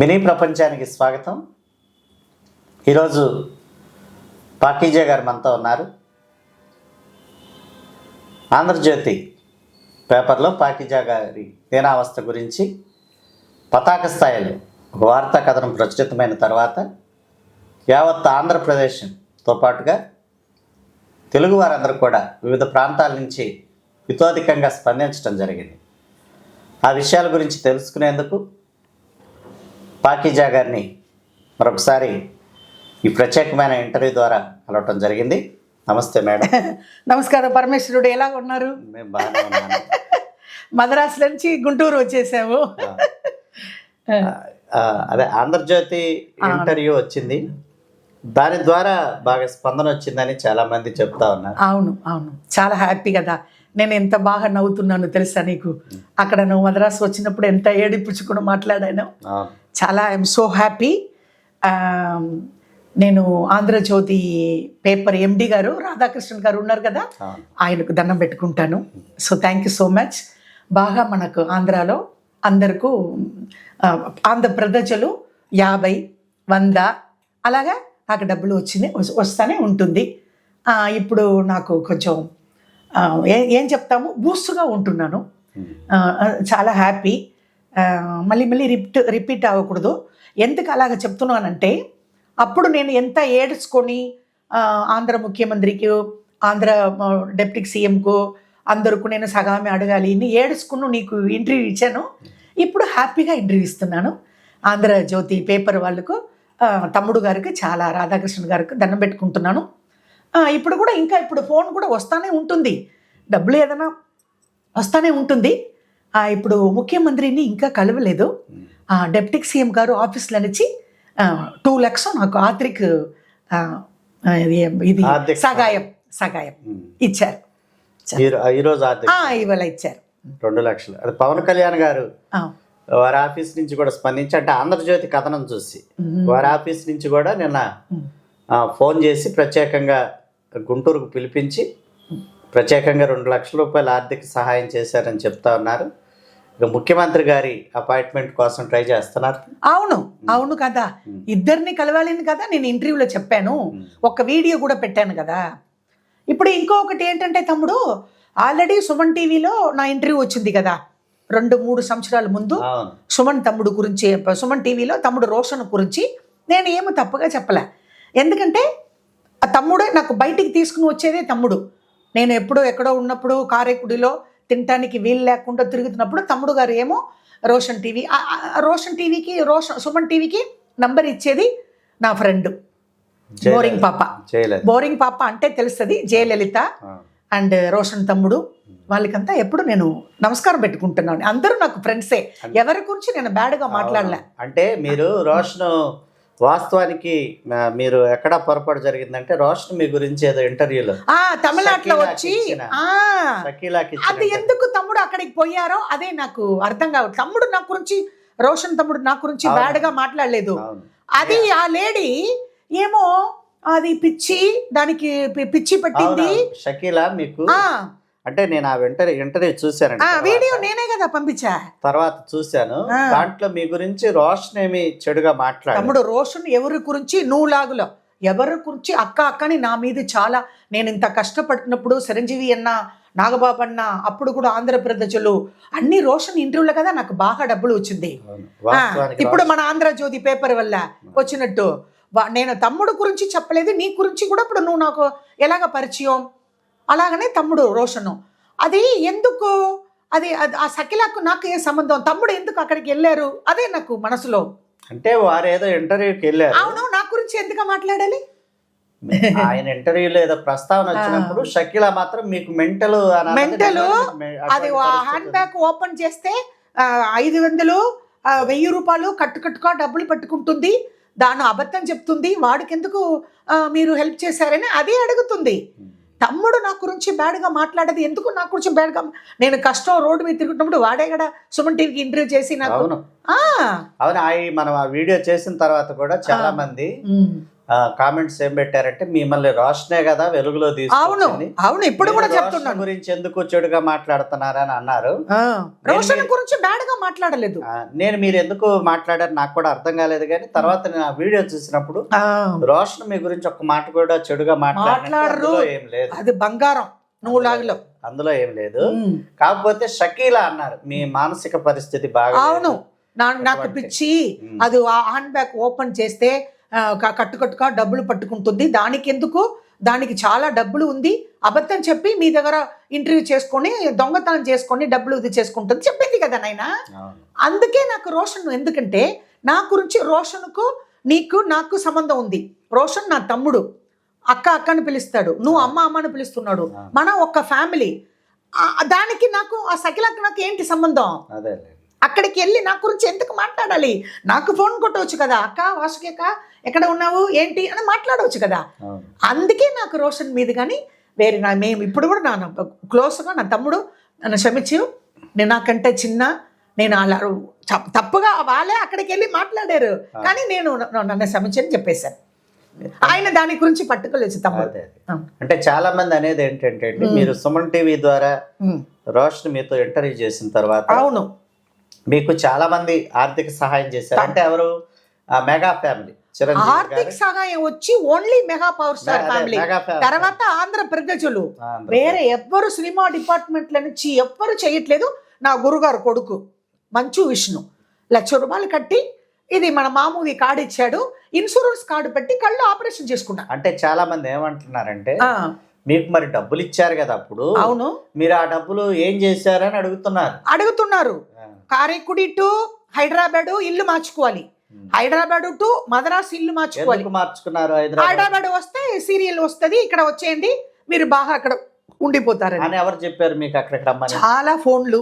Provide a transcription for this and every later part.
Mini ప్రపంచానికి స్వాగతం. ఈరోజు పాకీజా గారు మనతో ఉన్నారు. ఆంధ్రజ్యోతి పేపర్లో పాకీజా గారి దీనావస్థ గురించి పతాక స్థాయిలో ఒక వార్తా కథనం ప్రచురితమైన తర్వాత యావత్ ఆంధ్రప్రదేశ్తో పాటుగా తెలుగు వారందరూ కూడా వివిధ ప్రాంతాల నుంచి వితోధికంగా స్పందించడం జరిగింది. ఆ విషయాల గురించి తెలుసుకునేందుకు పాకీజా గారిని మరొకసారి ఈ ప్రత్యేకమైన ఇంటర్వ్యూ ద్వారా కలవటం జరిగింది. నమస్తే మేడం. నమస్కారం పరమేశ్వరుడు. ఎలా ఉన్నారు? మేము బాగానే ఉన్నాను మద్రాసు నుంచి గుంటూరు వచ్చేసాము. అదే ఆంధ్రజ్యోతి ఇంటర్వ్యూ వచ్చింది. దాని ద్వారా బాగా స్పందన వచ్చిందని చాలా మంది చెప్తా ఉన్నారు. అవును అవును. చాలా హ్యాపీ కదా. నేను ఎంత బాగా నవ్వుతున్నాను తెలుసా నీకు? అక్కడ నువ్వు మద్రాసు వచ్చినప్పుడు ఎంత ఏడిపించుకుని మాట్లాడాను? చాలా ఐఎమ్ సో హ్యాపీ నేను ఆంధ్రజ్యోతి పేపర్ ఎండి గారు రాధాకృష్ణన్ గారు ఉన్నారు కదా? ఆయనకు దండం పెట్టుకుంటాను. So thank you so much బాగా మనకు ఆంధ్రాలో అందరికీ ఆంధ్ర ప్రజలు యాభై వంద అలాగా నాకు డబ్బులు వచ్చింది వస్- వస్తానే ఉంటుంది. ఇప్పుడు నాకు కొంచెం ఏ- ఏం చెప్తాము? బూస్ట్గా ఉంటున్నాను. ఆ, చాలా హ్యాపీ. మళ్ళీ మళ్ళీ రిపీట్ రిపీట్ అవ్వకూడదు. ఎందుకు అలాగ చెప్తున్నానంటే అప్పుడు నేను ఎంత ఏడ్చుకొని ఆంధ్ర ముఖ్యమంత్రికి ఆంధ్ర డిప్యూటీ సీఎంకు అందరికీ నేను సగామే అడగాలి ఏడ్చుకుని నీకు ఇంటర్వ్యూ ఇచ్చాను. ఇప్పుడు హ్యాపీగా ఇంటర్వ్యూ ఇస్తున్నాను. ఆంధ్ర జ్యోతి పేపర్ వాళ్ళకు తమ్ముడు గారికి చాలా రాధాకృష్ణ గారికి దండం పెట్టుకుంటున్నాను. ఇప్పుడు కూడా ఇంకా ఇప్పుడు ఫోన్ కూడా వస్తానే ఉంటుంది. డబ్బులు ఏదైనా వస్తానే ఉంటుంది. ఇప్పుడు ముఖ్యమంత్రిని ఇంకా కలవలేదు. ఆ, డిప్యూటీ సీఎం గారు ఆఫీస్లో నుంచి టూ ల్యాక్స్ నాకు ఆర్థిక ఆ, ఆ, ఇది సగాయం సగాయం. ఇచ్చారు. ఈరోజు ఇవాళ ఇచ్చారు. రెండు లక్షలు. అది పవన్ కళ్యాణ్ గారు వారి ఆఫీస్ నుంచి కూడా స్పందించి అంటే ఆంధ్రజ్యోతి కథనం చూసి. వారి ఆఫీస్ నుంచి కూడా నిన్న ఫోన్ చేసి ప్రత్యేకంగా గుంటూరుకు పిలిపించి ప్రత్యేకంగా రెండు లక్షల రూపాయల ఆర్థిక సహాయం చేశారని చెప్తా ఉన్నారు. ముఖ్యమంత్రి గారి అపాయింట్మెంట్ కోసం ట్రై చేస్తున్నారు. అవును అవును కదా. ఇద్దరిని కలవాలని కదా నేను ఇంటర్వ్యూలో చెప్పాను. ఒక వీడియో కూడా పెట్టాను కదా. ఇప్పుడు ఇంకొకటి ఏంటంటే తమ్ముడు ఆల్రెడీ సుమన్ టీవీలో నా ఇంటర్వ్యూ వచ్చింది కదా. రెండు మూడు సంవత్సరాల ముందు సుమన్ తమ్ముడు గురించి సుమన్ టీవీలో తమ్ముడు రోషన్ గురించి నేను ఏమో తప్పుగా చెప్పలే. ఎందుకంటే ఆ తమ్ముడే నాకు బయటికి తీసుకుని వచ్చేదే తమ్ముడు. నేను ఎప్పుడో ఎక్కడో ఉన్నప్పుడు కారేకుడిలో తినటానికి వీలు లేకుండా తిరుగుతున్నప్పుడు తమ్ముడు గారు ఏమో రోషన్ టీవీ రోషన్ టీవీకి రోషన్ సుమన్ టీవీకి నంబర్ ఇచ్చేది నా ఫ్రెండ్. బోరింగ్ పాప. బోరింగ్ పాప అంటే తెలుస్తుంది జయలలిత. అండ్ రోషన్ తమ్ముడు. వాళ్ళకంతా ఎప్పుడు నేను నమస్కారం పెట్టుకుంటున్నాను. అందరూ నాకు ఫ్రెండ్సే. ఎవరి గురించి నేను బ్యాడ్గా మాట్లాడలే. అంటే మీరు రోషన్ వాస్తవానికి మీరు ఎక్కడ పొరపాటు జరిగిందంటే రోషన్ మీ గురించి ఏదో ఇంటర్వ్యూలో షకీలాకి వచ్చి అది ఎందుకు తమ్ముడు అక్కడికి పోయారో అదే నాకు అర్థం కావట్లేదు తమ్ముడు నా గురించి రోషన్ తమ్ముడు నా గురించి. బ్యాడ్గా మాట్లాడలేదు. అది ఆ లేడీ ఏమో అది పిచ్చి దానికి పిచ్చి పెట్టింది. షకీలా మీకు అంటే నేను ఆ ఇంటర్వ్యూ ఇంటర్వ్యూ తర్వాత. వీడియో నేనే కదా పంపించా. తర్వాత చూశాను. దాంట్లో మీ గురించి రోషన్ ఏమి చెడుగా మాట్లాడారు తమ్ముడు రోషన్ ఎవరి గురించి? నువ్వు లాగులో ఎవరి గురించి? అక్క అక్కని నా మీద చాలా నేను ఇంత కష్టపడుతున్నప్పుడు చిరంజీవి అన్న నాగబాబు అన్న అప్పుడు కూడా ఆంధ్రప్రదేశ్లో అన్ని రోషన్ ఇంటర్వ్యూలో కదా నాకు బాగా డబ్బులు వచ్చింది. ఇప్పుడు మన ఆంధ్రజ్యోతి పేపర్ వల్ల వచ్చినట్టు. నేను తమ్ముడు గురించి చెప్పలేదు నీ గురించి కూడా ఇప్పుడు నువ్వు నాకు ఎలాగ పరిచయం? అలాగనే తమ్ముడు రోషను. అది ఎందుకు? అది ఆ సకిలాకు నాకు ఏ సంబంధం? తమ్ముడు ఎందుకు అక్కడికి వెళ్ళారు? అదే నాకు మనసులో. అంటే వారు ఏదో ఇంటర్వ్యూకి వెళ్ళారు. అవును నా గురించి ఎందుకు మాట్లాడాలి? ఆయన ఇంటర్వ్యూలో ఏదో ప్రస్తావన వచ్చినప్పుడు షకీలా మాత్రం మీకు మెంటల్ మెంటల్? అది హ్యాండ్ బ్యాగ్ ఓపెన్ చేస్తే ఐదు వందలు వెయ్యి రూపాయలు కట్టు కట్టుగా డబ్బులు పెట్టుకుంటుంది. దాని అబద్ధం చెప్తుంది. వాడికి ఎందుకు ఆ, మీరు హెల్ప్ చేశారని అదే అడుగుతుంది. తమ్ముడు నా గురించి బ్యాడ్గా మాట్లాడేది. ఎందుకు నా గురించి బ్యాడ్గా నేను కష్టం రోడ్డు మీద తిరుగుతున్నప్పుడు వాడే కదా సుమన్ టీవీకి ఇంటర్వ్యూ చేసి నాకు అవును. ఆ, అవును మనం ఆ వీడియో చేసిన తర్వాత కూడా చాలా మంది కామెంట్స్ ఏం పెట్టారంటే మిమ్మల్ని రోషనే కదా వెలుగులో అవును అవును ఇప్పుడు కూడా చెప్తున్నాను. గురించి ఎందుకు చెడుగా మాట్లాడుతున్నారని అన్నారు. రోషన్ గురించి బ్యాడ్గా మాట్లాడలేదు నేను మీరు ఎందుకు మాట్లాడారు నాకు కూడా అర్థం కాలేదు కానీ తర్వాత నేను ఆ వీడియో చూసినప్పుడు రోషన్ మీ గురించి ఒక్క మాట కూడా చెడుగా మాట్లాడారు. ఏం లేదు. అది బంగారం. నువ్వు లాగిలో. అందులో ఏం లేదు. కాకపోతే షకీలా అన్నారు మీ మానసిక పరిస్థితి బాగా అవును. నాకు పిచ్చి. అది హ్యాండ్ బ్యాగ్ ఓపెన్ చేస్తే కట్టుకట్టుగా డబ్బులు పట్టుకుంటుంది. దానికి ఎందుకు దానికి చాలా డబ్బులు ఉంది. అబద్ధం చెప్పి మీ దగ్గర ఇంటర్వ్యూ చేసుకొని దొంగతనం చేసుకొని డబ్బులు ఇది చేసుకుంటుంది. చెప్పింది కదా నాయనా. అందుకే నాకు రోషన్ ఎందుకంటే నా గురించి రోషన్కు నీకు నాకు సంబంధం ఉంది. రోషన్ నా తమ్ముడు. అక్క అక్కని పిలుస్తాడు. నువ్వు అమ్మ అమ్మని పిలుస్తున్నాడు. మన ఒక్క ఫ్యామిలీ. దానికి నాకు ఆ సకిలకి నాకు ఏంటి సంబంధం? అదే అక్కడికి వెళ్ళి నా గురించి ఎందుకు మాట్లాడాలి? నాకు ఫోన్ కొట్టవచ్చు కదా. అక్క వాసుకేక ఎక్కడ ఉన్నావు? ఏంటి? అని మాట్లాడవచ్చు కదా. అందుకే నాకు రోషన్ మీద కానీ వేరే నా మేము ఇప్పుడు కూడా నా క్లోజ్గా నా తమ్ముడు నన్ను క్షమించు. నేను నాకంటే చిన్న నేను అలా తప్- తప్పుగా వాళ్ళే అక్కడికి వెళ్ళి మాట్లాడారు. కానీ నేను నన్ను క్షమించని చెప్పేశాను ఆయన దాని గురించి పట్టుకోలేదు తమ్ముడు. అంటే చాలా మంది అనేది ఏంటంటే మీరు సుమన్ టీవీ ద్వారా. రోషన్ మీతో ఇంటర్వ్యూ చేసిన తర్వాత అవును. మీకు చాలా మంది ఆర్థిక సహాయం చేశారు. అంటే ఎవరు? Mega family. ఆర్థిక సహాయం వచ్చి only mega power star family. తర్వాత ఆంధ్ర ప్రజలు. వేరే ఎవ్వరు సినిమా డిపార్ట్మెంట్ల నుంచి ఎవ్వరు చేయట్లేదు. నా గురుగారు కొడుకు మంచు విష్ణు. లక్ష రూపాయలు కట్టి ఇది మన మామూలు కార్డు ఇచ్చాడు. ఇన్సూరెన్స్ కార్డు పెట్టి కళ్ళు ఆపరేషన్ చేసుకున్నా. అంటే చాలా మంది ఏమంటున్నారంటే మీకు మరి డబ్బులు ఇచ్చారు కదా అప్పుడు. అవును. మీరు ఆ డబ్బులు ఏం చేశారని అడుగుతున్నారు. అడుగుతున్నారు. కారేకుడి టు హైదరాబాద్ ఇల్లు మార్చుకోవాలి. హైదరాబాద్ టు మద్రాస్ ఇల్లు మార్చుకోవాలి. మార్చుకున్నారు హైదరాబాద్? వస్తే సీరియల్ వస్తది ఇక్కడ వచ్చేయండి మీరు బాగా అక్కడ ఉండిపోతారని. అని ఎవరు చెప్పారు మీకు రమ్మని? చాలా ఫోన్లు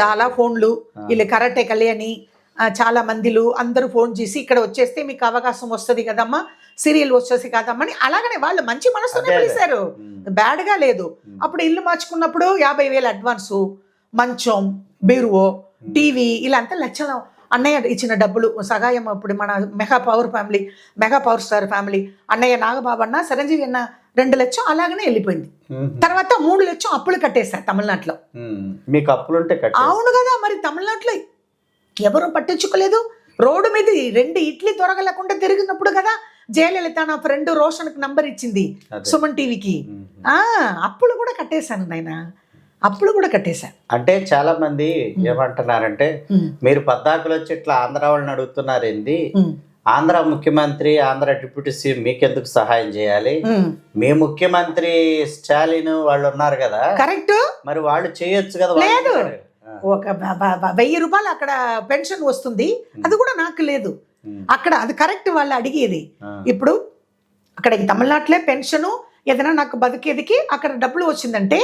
చాలా ఫోన్లు. వీళ్ళు కరాటే కళ్యాణి చాలా మందిలు అందరూ ఫోన్ చేసి ఇక్కడ వచ్చేస్తే మీకు అవకాశం వస్తుంది కదమ్మా సీరియల్ వచ్చేసి కదమ్మా అని అలాగనే వాళ్ళు మంచి మనసునే. పిలిచారు. ఉమ్, బ్యాడ్గా లేదు. అప్పుడు ఇల్లు మార్చుకున్నప్పుడు యాభై వేలు అడ్వాన్సు మంచం బీరువో టీవీ ఇలా అంతా లక్షల అన్నయ్య ఇచ్చిన డబ్బులు సహాయం అప్పుడు మన mega power family mega power star family అన్నయ్య నాగబాబు అన్న చిరంజీవి అన్న రెండు లక్షం అలాగనే వెళ్ళిపోయింది. తర్వాత మూడు లక్షం అప్పులు కట్టేశారు తమిళనాడులో. మీకు అప్పులుంటే కట్టే అవును కదా మరి తమిళనాడులో ఎవరు పట్టించుకోలేదు? రోడ్డు మీద రెండు ఇడ్లీ దొరకలేకుండా తిరిగినప్పుడు కదా జయలలిత నా ఫ్రెండ్ రోషన్కి నంబర్ ఇచ్చింది. సుమన్ టీవీకి. అప్పులు కూడా కట్టేశాను నాయన. అప్పులు కూడా కట్టేశాను అంటే చాలా మంది ఏమంటున్నారంటే మీరు పద్దాకులు వచ్చి ఇట్లా ఆంధ్ర వాళ్ళని అడుగుతున్నారు ఏంది? ఉమ్, ఆంధ్ర ముఖ్యమంత్రి ఆంధ్ర డిప్యూటీ సీఎం మీకెందుకు సహాయం చేయాలి. మీ ముఖ్యమంత్రి స్టాలిన్ వాళ్ళు ఉన్నారు కదా? కరెక్ట్. మరి వాళ్ళు చేయొచ్చు కదా లేదు. ఒక వెయ్యి రూపాయలు అక్కడ పెన్షన్ వస్తుంది. అది కూడా నాకు లేదు. అక్కడ అది కరెక్ట్ వాళ్ళు అడిగేది. ఇప్పుడు అక్కడికి తమిళనాడులే పెన్షను ఏదైనా నాకు బతికేదికి అక్కడ డబ్బులు వచ్చిందంటే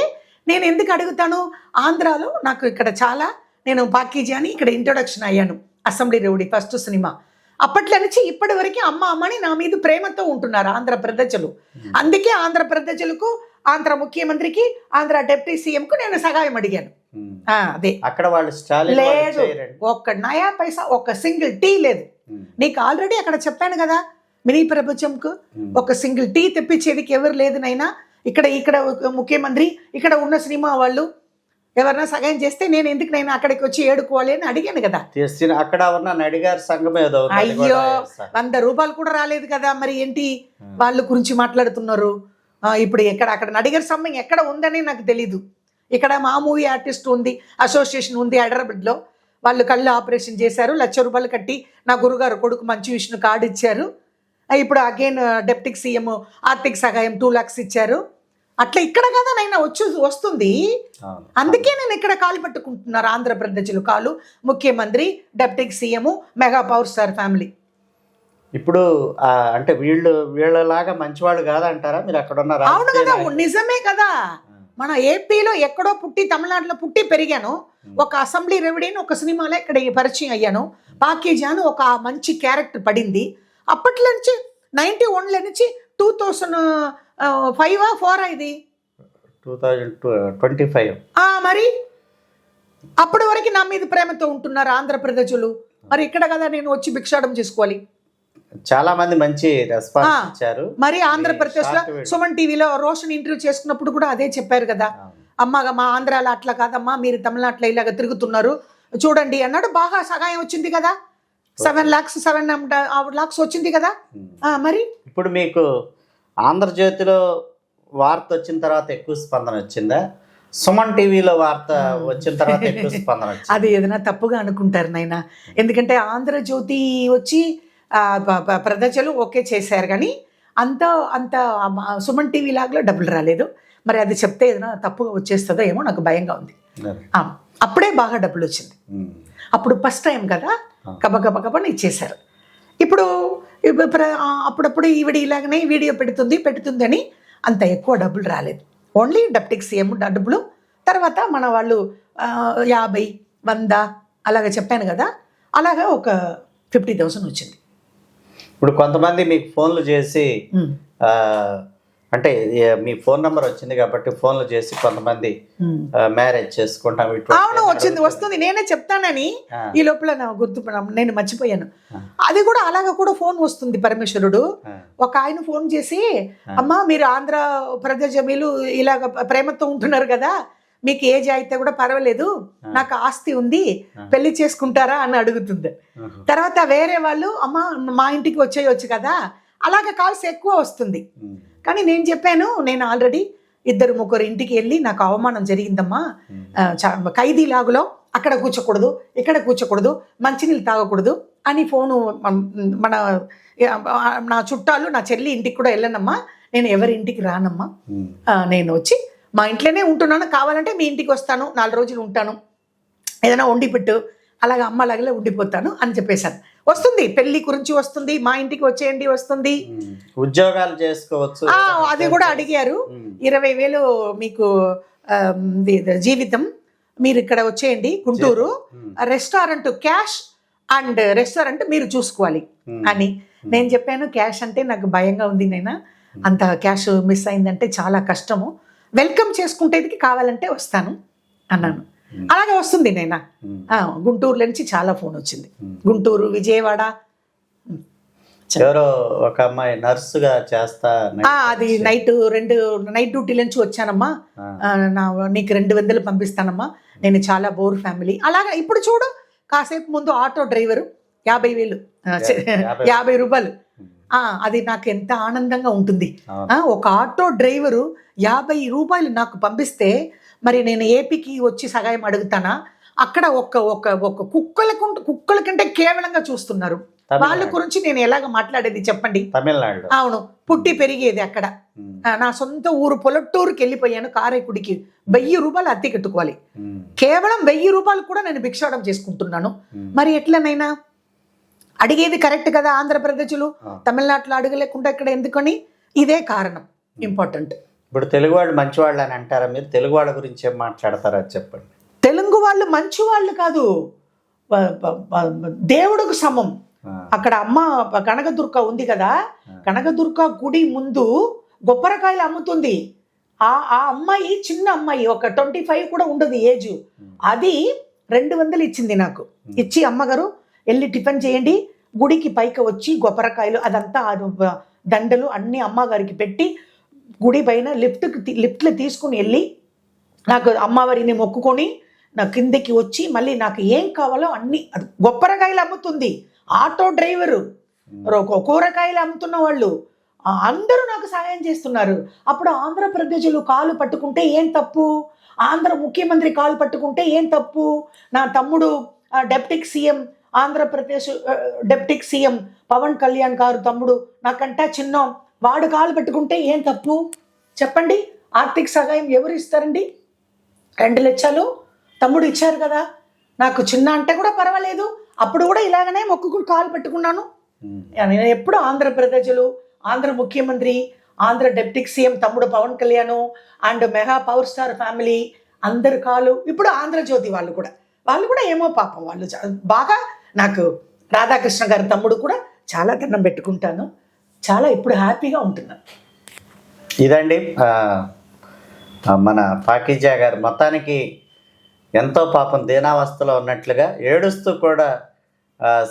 నేను ఎందుకు అడుగుతాను? ఆంధ్రాలో నాకు ఇక్కడ చాలా నేను పాకీజీ అని ఇక్కడ ఇంట్రొడక్షన్ అయ్యాను. అసెంబ్లీ రౌడీ ఫస్ట్ సినిమా. అప్పట్లో నుంచి ఇప్పటి వరకు అమ్మ అమ్మని నా మీద ప్రేమతో ఉంటున్నారు ఆంధ్ర ప్రజలు. అందుకే ఆంధ్ర ప్రజలకు ఆంధ్ర ముఖ్యమంత్రికి ఆంధ్ర డిప్యూటీ సీఎంకు నేను సహాయం అడిగాను. అదే. అక్కడ వాళ్ళు లేదు. ఒక్క నయా పైసా ఒక్క సింగిల్ టీ లేదు. నీకు ఆల్రెడీ అక్కడ చెప్పాను కదా మినీ ప్రపంచంకు ఉమ్. ఒక సింగిల్ టీ తెప్పించేదికి ఎవరు లేదు నైనా ఇక్కడ ఇక్కడ ముఖ్యమంత్రి ఇక్కడ ఉన్న సినిమా వాళ్ళు ఎవరైనా సహాయం చేస్తే నేను ఎందుకు నేను అక్కడికి వచ్చి ఏడుకోవాలి అని అడిగాను కదా. అక్కడ నడిగారి సంఘం ఏదో అయ్యో. వంద రూపాయలు కూడా రాలేదు కదా మరి ఏంటి వాళ్ళ గురించి మాట్లాడుతున్నారు? ఇప్పుడు ఎక్కడ అక్కడ నడిగర్ సమ్మింగ్ ఎక్కడ ఉందని నాకు తెలీదు. ఇక్కడ మా మూవీ ఆర్టిస్ట్ ఉంది అసోసియేషన్ ఉంది హైదరాబాద్లో. వాళ్ళు కళ్ళు ఆపరేషన్ చేశారు లక్ష రూపాయలు కట్టి నా గురుగారు కొడుకు మంచి విష్ణు కార్డు ఇచ్చారు. ఇప్పుడు అగైన్ డెప్యూటీ సీఎం ఆర్థిక సహాయం టూ లాక్స్ ఇచ్చారు. అట్లా ఇక్కడ కదా నైనా వచ్చి వస్తుంది. అందుకే నేను ఇక్కడ కాలు పట్టుకుంటున్నారు ఆంధ్రప్రదేశ్లో కాలు. ముఖ్యమంత్రి deputy CM mega power star family. ఇప్పుడు అంటే వీళ్ళు వీళ్ళలాగా మంచివాళ్ళు కాదంటారా? మీరు అక్కడ ఉన్న అవును కదా? నిజమే కదా. మన ఏపీలో ఎక్కడో పుట్టి తమిళనాడులో పుట్టి పెరిగాను. ఒక అసెంబ్లీ రెవడీని ఒక సినిమాలో ఇక్కడ పరిచయం అయ్యాను. పాకీజాను ఒక మంచి క్యారెక్టర్ పడింది. అప్పట్లో నుంచి నైన్టీ వన్లో నుంచి టూ థౌసండ్ ఫైవ్ ఫోర్ ఇది? టూ థౌజండ్ ట్వంటీ ఫైవ్ మరి? అప్పటి వరకు నా మీద ప్రేమతో ఉంటున్నారు ఆంధ్రప్రదేశ్లు మరి ఇక్కడ కదా నేను వచ్చి భిక్షాటం చేసుకోవాలి. చాలా మంది మంచి రెస్పాన్స్. ఇచ్చారు. మరి ఆంధ్రప్రదేశ్లో. సుమన్ టీవీలో రోషన్ ఇంటర్వ్యూ చేసుకున్నప్పుడు కూడా అదే చెప్పారు కదా. అమ్మగా మా ఆంధ్రాలో అట్లా కాదమ్మా మీరు తమిళనాడులో ఇలాగ తిరుగుతున్నారు. చూడండి అన్నాడు బాగా సహాయం వచ్చింది కదా. సెవెన్ లాక్స్ సెవెన్ లాక్స్ వచ్చింది కదా. మరి? ఇప్పుడు మీకు ఆంధ్రజ్యోతిలో వార్త వచ్చిన తర్వాత ఎక్కువ స్పందన వచ్చిందా? సుమన్ టీవీలో వార్త వచ్చిన తర్వాత ఎక్కువ స్పందన వచ్చింది? అది ఏదైనా తప్పుగా అనుకుంటారు నాయన ఎందుకంటే ఆంధ్రజ్యోతి వచ్చి ప్రజలు ఓకే చేశారు కానీ అంత అంత సుమన్ టీవీ లాగా డబ్బులు రాలేదు. మరి అది చెప్తే ఏదైనా తప్పుగా వచ్చేస్తుందో ఏమో నాకు భయంగా ఉంది. అప్పుడే బాగా డబ్బులు వచ్చింది. ఉమ్. అప్పుడు ఫస్ట్ టైం కదా. గబ గబ గబని ఇచ్చేశారు. ఇప్పుడు అప్పుడప్పుడు ఈవిడ ఇలాగనే వీడియో పెడుతుంది పెడుతుంది అని అంత ఎక్కువ డబ్బులు రాలేదు. ఓన్లీ డప్టిక్ సీఎం డబ్బులు. తర్వాత మన వాళ్ళు యాభై వంద అలాగ చెప్పాను కదా అలాగా ఒక ఫిఫ్టీ థౌసండ్ వచ్చింది. ఇప్పుడు కొంతమంది మీకు ఫోన్లు చేసి అంటే మీ ఫోన్ నెంబర్ వచ్చింది కాబట్టి ఫోన్లు చేసి కొంతమంది. మ్యారేజ్ చేసుకుంటాం అవును వచ్చింది వస్తుంది. నేనే చెప్తానని. ఈ లోపల నా గుర్తు నేను మర్చిపోయాను. అది కూడా అలాగ కూడా ఫోన్ వస్తుంది పరమేశ్వరుడు. ఒక ఆయన ఫోన్ చేసి అమ్మా మీరు ఆంధ్ర ప్రదేశ్ మీరు ఇలాగ ప్రేమతో ఉంటున్నారు కదా మీకు ఏజ్ అయితే కూడా పర్వాలేదు నాకు ఆస్తి ఉంది పెళ్ళి చేసుకుంటారా? అని అడుగుతుంది. తర్వాత వేరే వాళ్ళు అమ్మ మా ఇంటికి వచ్చేయచ్చు కదా అలాగే కాల్స్ ఎక్కువ వస్తుంది. కానీ నేను చెప్పాను నేను ఆల్రెడీ ఇద్దరు ముగ్గురు ఇంటికి వెళ్ళి నాకు అవమానం జరిగిందమ్మా. ఖైదీ లాగులో అక్కడ కూర్చోకూడదు ఇక్కడ కూర్చోకూడదు మంచినీళ్ళు తాగకూడదు అని ఫోను మన- నా చుట్టాలు నా చెల్లి ఇంటికి కూడా వెళ్ళనమ్మా. నేను ఎవరి ఇంటికి రానమ్మా. నేను వచ్చి మా ఇంట్లోనే ఉంటున్నాను. కావాలంటే మీ ఇంటికి వస్తాను నాలుగు రోజులు ఉంటాను. ఏదైనా వండి పెట్టు అలాగే అమ్మలాగలే ఉండిపోతాను అని చెప్పేశాను వస్తుంది పెళ్ళి గురించి వస్తుంది మా ఇంటికి వచ్చేయండి వస్తుంది. ఉద్యోగాలు చేసుకోవచ్చు అది కూడా అడిగారు. ఇరవై వేలు మీకు జీవితం మీరు ఇక్కడ వచ్చేయండి Guntur. Restaurant cash and restaurant మీరు చూసుకోవాలి. అని నేను చెప్పాను క్యాష్ అంటే నాకు భయంగా ఉంది నైనా అంత క్యాష్ మిస్ అయిందంటే చాలా కష్టము వెల్కమ్ చేసుకుంటేదికి కావాలంటే వస్తాను అన్నాను. అలాగే వస్తుంది నైనా. ఉమ్. ఆ, గుంటూరు నుంచి చాలా ఫోన్ వచ్చింది. ఉమ్. గుంటూరు విజయవాడ. ఎవరో ఒక అమ్మాయి నర్సుగా చేస్తా ఆ, అది నైట్ రెండు నైట్ డ్యూటీ నుంచి వచ్చానమ్మా. నా నీకు రెండు వందలు పంపిస్తానమ్మా. నేను చాలా బోర్ ఫ్యామిలీ. అలాగా ఇప్పుడు చూడు కాసేపు ముందు ఆటో డ్రైవరు యాభై వేలు యాభై. రూపాయలు. అది నాకు ఎంత ఆనందంగా ఉంటుంది. ఒక ఆటో డ్రైవరు యాభై రూపాయలు నాకు పంపిస్తే మరి నేను ఏపీకి వచ్చి సహాయం అడుగుతానా? అక్కడ ఒక ఒక ఒక కుక్కలకు కుక్కల కంటే కేవలంగా చూస్తున్నారు. వాళ్ళ తమిళనాడు. గురించి నేను ఎలాగ మాట్లాడేది చెప్పండి? తమిళనాడులో. అవును పుట్టి పెరిగేది అక్కడ. నా సొంత ఊరు పొలట్టూరుకి వెళ్ళిపోయాను కారైకుడికి. వెయ్యి రూపాయలు అద్దె కట్టుకోవాలి. కేవలం వెయ్యి రూపాయలు కూడా నేను భిక్షాటం చేసుకుంటున్నాను. మరి ఎట్లనైనా? అడిగేది కరెక్ట్ కదా ఆంధ్రప్రదేశ్లో. తమిళనాడులో అడగలేకుండా ఇక్కడ ఎందుకని? ఇదే కారణం ఇంపార్టెంట్ ఇప్పుడు తెలుగు వాళ్ళు మంచి వాళ్ళు అని అంటారా? మీరు తెలుగు వాళ్ళ గురించి ఏం మాట్లాడతారా చెప్పండి. తెలుగు వాళ్ళు మంచి వాళ్ళు కాదు దేవుడికి సమం. అక్కడ అమ్మ కనకదుర్గ ఉంది కదా? కనకదుర్గ గుడి ముందు గొప్పరకాయలు అమ్ముతుంది. ఆ ఆ అమ్మాయి చిన్న అమ్మాయి ఒక ట్వంటీ ఫైవ్ కూడా ఉండదు ఏజ్. అది రెండు వందలు ఇచ్చింది నాకు. ఇచ్చి అమ్మగారు వెళ్ళి టిఫిన్ చేయండి. గుడికి పైకి వచ్చి గొప్పరకాయలు అదంతా దండలు అన్ని అమ్మగారికి పెట్టి గుడి పైన లిఫ్ట్కి లిఫ్ట్లో తీసుకుని వెళ్ళి నాకు అమ్మవారిని మొక్కుకొని నా కిందకి వచ్చి మళ్ళీ నాకు ఏం కావాలో అన్ని అది గొప్పరకాయలు అమ్ముతుంది. ఆటో డ్రైవరు కూరగాయలు అమ్ముతున్న వాళ్ళు. అందరూ నాకు సహాయం చేస్తున్నారు. అప్పుడు ఆంధ్రప్రదేశ్లో కాలు పట్టుకుంటే ఏం తప్పు? ఆంధ్ర ముఖ్యమంత్రి కాలు పట్టుకుంటే ఏం తప్పు? నా తమ్ముడు deputy CM Andhra Pradesh deputy CM Pawan Kalyan garu తమ్ముడు నాకంటా చిన్న. వాడు కాలు పట్టుకుంటే ఏం తప్పు? చెప్పండి. ఆర్థిక సహాయం ఎవరు ఇస్తారండి? రెండు లక్షలు తమ్ముడు ఇచ్చారు కదా. నాకు చిన్న అంటే కూడా పర్వాలేదు. అప్పుడు కూడా ఇలాగనే మొక్కుకుని కాలు పెట్టుకున్నాను. నేను ఎప్పుడు ఆంధ్రప్రదేశ్లు ఆంధ్ర ముఖ్యమంత్రి ఆంధ్ర డెప్యూటీ సీఎం తమ్ముడు Pawan Kalyan and mega power star family అందరు కాలు. ఇప్పుడు ఆంధ్రజ్యోతి వాళ్ళు కూడా. వాళ్ళు కూడా ఏమో పాపం వాళ్ళు బాగా నాకు రాధాకృష్ణ గారి తమ్ముడు కూడా చాలా దండం పెట్టుకుంటాను. చాలా ఇప్పుడు హ్యాపీగా ఉంటున్నాను. ఇదండి మన పాకిజా గారు మొత్తానికి ఎంతో పాపం దీనావస్థలో ఉన్నట్లుగా ఏడుస్తూ కూడా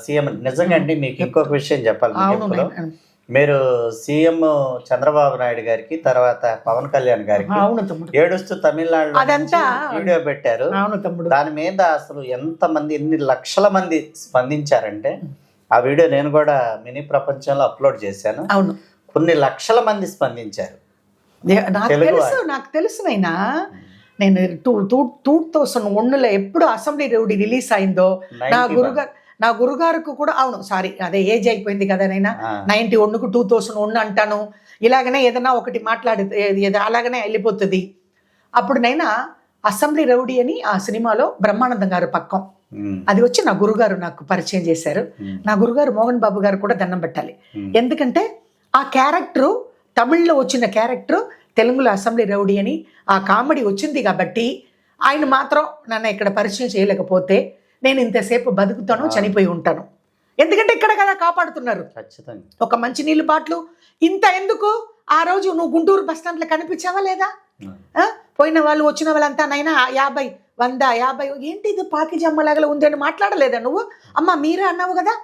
సీఎం నిజంగా అండి మీకు ఇంకొక విషయం చెప్పాలి మీరు సీఎం చంద్రబాబు నాయుడు గారికి తర్వాత పవన్ కళ్యాణ్ గారికి ఏడుస్తూ తమిళనాడు వీడియో పెట్టారు. అవును తమ్ముడు. దాని మీద అసలు ఎంత మంది ఎన్ని లక్షల మంది స్పందించారంటే ఆ వీడియో నేను కూడా మినీ ప్రపంచంలో అప్లోడ్ చేశాను. అవును. కొన్ని లక్షల మంది స్పందించారు. నాకు తెలుసు నాకు తెలుసు నైనా. టూ టూ టూ థౌసండ్ వన్లో ఎప్పుడు అసెంబ్లీ రౌడీ రిలీజ్ అయిందో నా 91. గురుగారు నా గురుగారికి కూడా అవును సారీ అదే ఏజ్ అయిపోయింది కదా నైనా. నైన్టీ వన్కు టూ థౌసండ్ వన్ అంటాను. ఇలాగనే ఏదైనా ఒకటి మాట్లాడి ఏదో అలాగనే వెళ్ళిపోతుంది. అప్పుడు నైనా అసెంబ్లీ రౌడీ అని ఆ సినిమాలో బ్రహ్మానందం గారు పక్కం. అది వచ్చి నా గురుగారు నాకు పరిచయం చేశారు. నా గురుగారు మోహన్ బాబు గారు కూడా దండం పెట్టాలి. ఎందుకంటే ఆ క్యారెక్టరు తమిళ్ళో వచ్చిన క్యారెక్టర్ తెలుగులో అసెంబ్లీ రౌడీ అని ఆ కామెడీ వచ్చింది కాబట్టి ఆయన మాత్రం నన్ను ఇక్కడ పరిచయం చేయలేకపోతే నేను ఇంతసేపు బతుకుతాను చనిపోయి ఉంటాను. ఎందుకంటే ఇక్కడ కదా కాపాడుతున్నారు. ఒక మంచి నీళ్ళు బాట్లు. ఇంత ఎందుకు? ఆ రోజు నువ్వు గుంటూరు బస్ స్టాండ్లో కనిపించావా లేదా? పోయిన వాళ్ళు వచ్చిన వాళ్ళంతా నైనా యాభై వంద యాభై ఏంటి ఇది పాకి లాగా ఉంది అని మాట్లాడలేదా నువ్వు? అమ్మ మీరే అన్నావు కదా.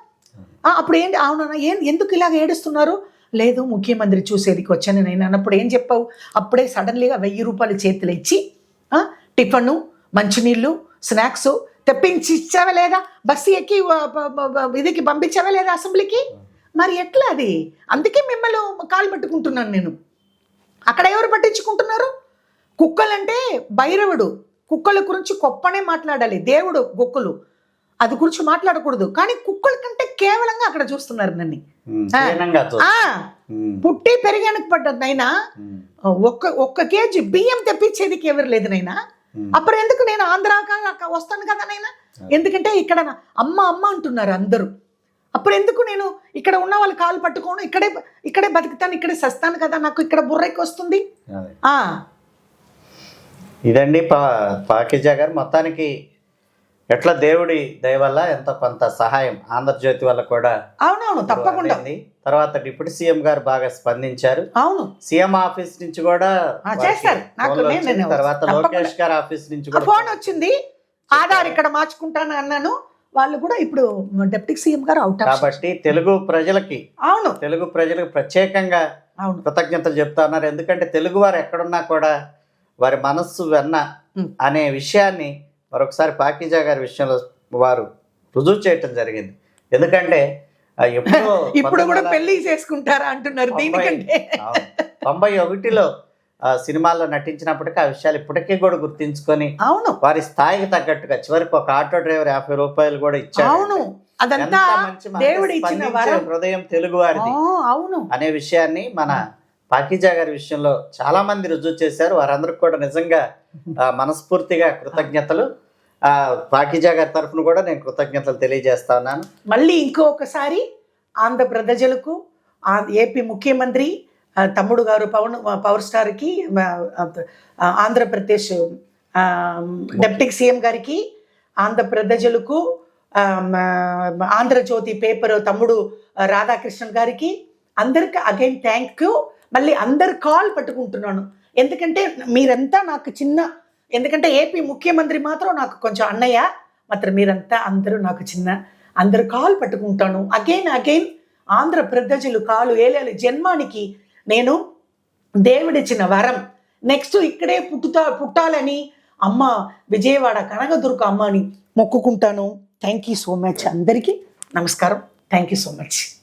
అప్పుడు ఏంటి? అవునన్నా ఏం ఎందుకు ఇలాగ ఏడుస్తున్నారు? లేదు ముఖ్యమంత్రి చూసేదికి వచ్చాను నేను అన్నప్పుడు ఏం చెప్పావు? అప్పుడే సడన్లీగా వెయ్యి రూపాయలు చేతులు ఇచ్చి టిఫను మంచినీళ్ళు స్నాక్స్ తెప్పించి ఇచ్చావా లేదా? బస్సు ఎక్కి ఇదికి పంపించావా లేదా అసెంబ్లీకి? మరి ఎట్లా అది? అందుకే మిమ్మల్ని కాలు పట్టుకుంటున్నాను నేను. అక్కడ ఎవరు పట్టించుకుంటున్నారు? కుక్కలంటే భైరవుడు. కుక్కల గురించి గొప్పనే మాట్లాడాలి. దేవుడు కుక్కలు అది గురించి మాట్లాడకూడదు. కానీ కుక్కల కంటే కేవలంగా అక్కడ చూస్తున్నారు నన్ను. పుట్టి పెరిగానికి పడ్డది నైనా. ఒక్క ఒక్క కేజీ బియ్యం తెప్పించేదికి ఎవరు లేదు నైనా. అప్పుడు ఎందుకు నేను ఆంధ్రాక వస్తాను కదా నైనా? ఎందుకంటే ఇక్కడ అమ్మ అమ్మ అంటున్నారు అందరూ. అప్పుడు ఎందుకు నేను ఇక్కడ ఉన్న వాళ్ళు కాలు పట్టుకోను? ఇక్కడే ఇక్కడే బతుకుతాను ఇక్కడే సస్తాను కదా నాకు ఇక్కడ బుర్రెకి వస్తుంది. ఆ. ఇదండి పా పాకిజా గారు. మొత్తానికి ఎట్లా దేవుడి దయ వల్ల ఎంతో కొంత సహాయం ఆంధ్రజ్యోతి వల్ల కూడా అవునవును తప్పకుండా. తర్వాత డిప్యూటీ సీఎం గారు బాగా స్పందించారు. అవును. సీఎం ఆఫీస్ నుంచి కూడా చేశారు. తర్వాత. లోకేష్ గారి ఆఫీస్ నుంచి కూడా ఫోన్ వచ్చింది. ఆధార్ ఇక్కడ మార్చుకుంటాను అన్నాను. వాళ్ళు కూడా ఇప్పుడు డిప్యూటీ సీఎం గారు అవుట్ కాబట్టి తెలుగు ప్రజలకి అవును. తెలుగు ప్రజలకు ప్రత్యేకంగా అవును. కృతజ్ఞతలు చెప్తా ఉన్నారు. ఎందుకంటే తెలుగు వారు ఎక్కడున్నా కూడా వారి మనస్సు వెన్న. అనే విషయాన్ని మరొకసారి పాకిజా గారి విషయంలో వారు రుజువు చేయటం జరిగింది ఎందుకంటే ఇప్పుడు కూడా పెళ్ళి చేసుకుంటారా అంటున్నారు తొంభై- దీనికంటే. తొంభై ఒకటిలో ఆ సినిమాల్లో నటించినప్పటికీ ఆ విషయాలు ఇప్పటికీ కూడా గుర్తించుకొని అవును వారి స్థాయికి తగ్గట్టుగా చివరికి ఒక ఆటో డ్రైవర్ యాభై రూపాయలు కూడా ఇచ్చాడు అవును అదంతా మంచి. దేవుడు వరం హృదయం తెలుగు వారిది అవును అనే విషయాన్ని మన పాకిజా గారి విషయంలో చాలా మంది రుజువు చేశారు. వారందరికి కూడా నిజంగా మనస్ఫూర్తిగా కృతజ్ఞతలు. ఆ పాకిజా గారి తరఫున కూడా నేను కృతజ్ఞతలు తెలియజేస్తా ఉన్నాను. మళ్ళీ ఇంకొకసారి ఆంధ్ర ప్రజలకు ఏపీ ముఖ్యమంత్రి తమ్ముడు గారు పవన్ పవర్ స్టార్కి ఆంధ్రప్రదేశ్ ఆ, సీఎం గారికి ఆంధ్ర ప్రజలకు ఆంధ్రజ్యోతి పేపర్ తమ్ముడు రాధాకృష్ణన్ గారికి అందరికి అగైన్ థ్యాంక్ యూ. మళ్ళీ అందరు కాల్ పట్టుకుంటున్నాను. ఎందుకంటే మీరంతా నాకు చిన్న ఎందుకంటే ఏపీ ముఖ్యమంత్రి మాత్రం నాకు కొంచెం అన్నయ్య మాత్రం మీరంతా అందరూ నాకు చిన్న అందరు కాలు పట్టుకుంటాను. అగైన్ అగైన్ ఆంధ్ర ప్రజలు కాలు ఏలేలు. జన్మానికి నేను దేవుడిచ్చిన వరం. నెక్స్ట్ ఇక్కడే పుట్టుతా పుట్టాలని అమ్మ విజయవాడ కనకదుర్గ అమ్మని మొక్కుకుంటాను. థ్యాంక్ యూ సో మచ్ అందరికీ. నమస్కారం. Thank you so much